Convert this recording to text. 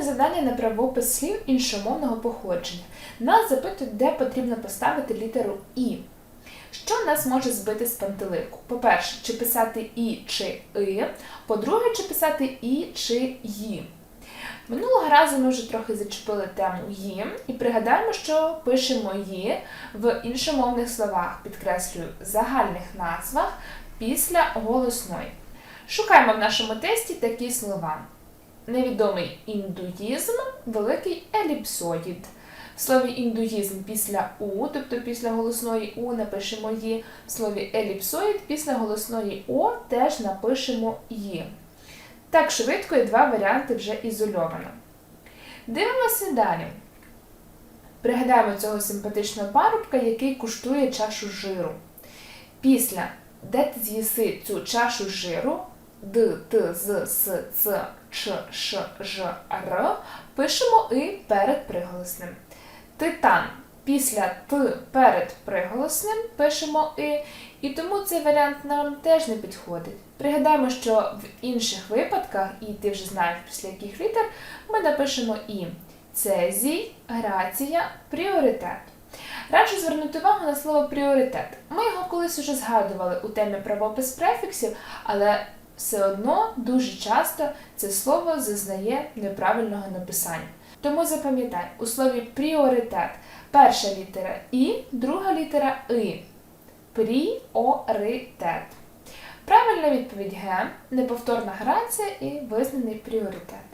Виконуй завдання на правопис слів іншомовного походження. Нас запитують, де потрібно поставити літеру І. Що нас може збити з пантелику? По-перше, чи писати І чи И. По-друге, чи писати І чи Ї. Минулого разу ми вже трохи зачепили тему «ї» і пригадаємо, що пишемо «ї» в іншомовних словах, підкреслюю, загальних назвах після голосної. Шукаємо в нашому тесті такі слова. Невідомий індуїзм, великий еліпсоїд. В слові індуїзм після У, тобто після голосної У напишемо «ї». В слові еліпсоїд після голосної О теж напишемо «ї». Так швидко і два варіанти вже ізольовано. Дивимося далі. Пригадаємо цього симпатичного парубка, який куштує чашу жиру. Після де ти з'їси цю чашу жиру, д, т, з, с, ц, ч, ш, ж, р, пишемо і перед приголосним. Титан. Після т перед приголосним пишемо і, і тому цей варіант нам теж не підходить. Пригадаємо, що в інших випадках, і ти вже знаєш після яких літер, ми напишемо і цезій, грація, пріоритет. Раджу звернути увагу на слово пріоритет. Ми його колись уже згадували у темі правопис префіксів, але все одно дуже часто це слово зазнає неправильного написання. Тому запам'ятай, у слові пріоритет перша літера І, друга літера И. Пріоритет. Правильна відповідь Г. Неповторна грація і визнаний пріоритет.